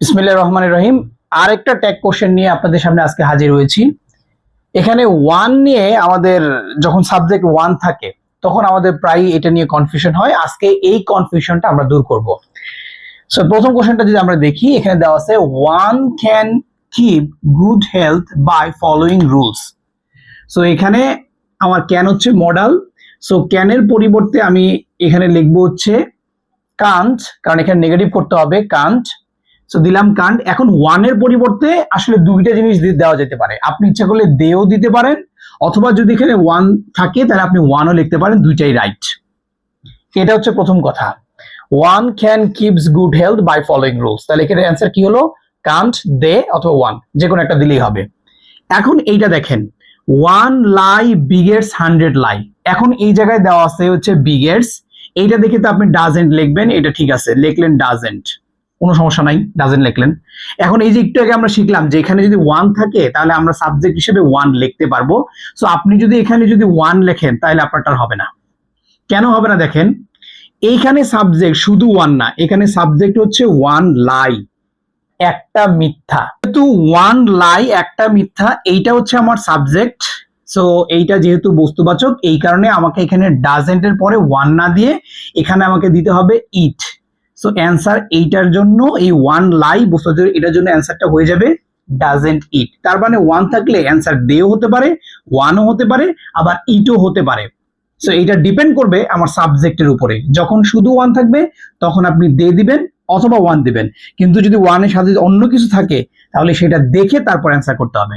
বিসমিল্লাহ রহমান রহিম। আরেকটা tag question নিয়ে আপনাদের সামনে আজকে হাজির হয়েছি। এখানে ওয়ান নিয়ে আমাদের যখন সাবজেক্ট ওয়ান থাকে, তখন আমাদের প্রায় এটা নিয়ে কনফিউশন হয়। আজকে এই কনফিউশনটা আমরা দূর করব। সো প্রথম কোশ্চেনটা যদি আমরা দেখি, এখানে দেওয়া আছে one can keep good health by following rules so এখানে আমার ক্যান হচ্ছে মডাল সো ক্যানের পরিবর্তে আমি এখানে লিখব হচ্ছে কান্ট কারণ এখানে নেগেটিভ করতে হবে কান্ট সো দিলাম কান্ড। এখন ওয়ানের পরিবর্তে আসলে দুইটা জিনিস দেওয়া যেতে পারে। আপনি ইচ্ছা করলে দেও দিতে পারেন, অথবা যদি এখানে ওয়ান থাকে, তাহলে আপনি ওয়ানও লিখতে পারেন, দুইটাই রাইট এটা হচ্ছে প্রথম কথা। One can keeps good health by following rules তাহলে এখানে অ্যান্সার কি হলো? কান্ট দে, অথবা ওয়ান যে কোনো একটা দিলেই হবে। এখন এইটা দেখেন। One lie begets hundred lie এখন এই জায়গায় দেওয়া আছে হচ্ছে বিগেটস এইটা দেখে তো আপনি ডাজেন্ট লিখবেন, এটা ঠিক আছে। লিখলেন ডাজেন্ট কোনো সমস্যা নাই ডাজেন্ট লিখলেন। এখন এই যে একটু আগে আমরা শিখলাম যে এখানে যদি ওয়ান থাকে, তাহলে আমরা সাবজেক্ট হিসেবে ওয়ান লিখতে পারব। সো আপনি যদি এখানে যদি ওয়ান লেখেন, তাহলে আপনারটা হবে না। কেন হবে না দেখেন? এইখানে সাবজেক্ট শুধু ওয়ান না, এখানে সাবজেক্ট হচ্ছে ওয়ান লাই একটা মিথ্যা। যেহেতু ওয়ান লাই একটা মিথ্যা, এইটা হচ্ছে আমার সাবজেক্ট সো এইটা যেহেতু বস্তুবাচক, এই কারণে আমাকে এখানে ডাজেন্টের পরে ওয়ান না দিয়ে, এখানে আমাকে দিতে হবে ইট সো অ্যান্সার এইটার জন্য, এই ওয়ান লাই বস্তুবাচক এটার জন্য অ্যান্সারটা হয়ে যাবে ডাজেন্ট ইট তার মানে ওয়ান থাকলে অ্যান্সার দেও হতে পারে ওয়ানও হতে পারে, আবার ইটও হতে পারে। সো এটা ডিপেন্ড করবে আমার সাবজেক্টের উপরে। যখন শুধু ওয়ান থাকবে, তখন আপনি দে দিবেন অথবা ওয়ান দিবেন। কিন্তু যদি ওয়ানের সাথে অন্য কিছু থাকে, তাহলে সেটা দেখে তারপর অ্যান্সার করতে হবে।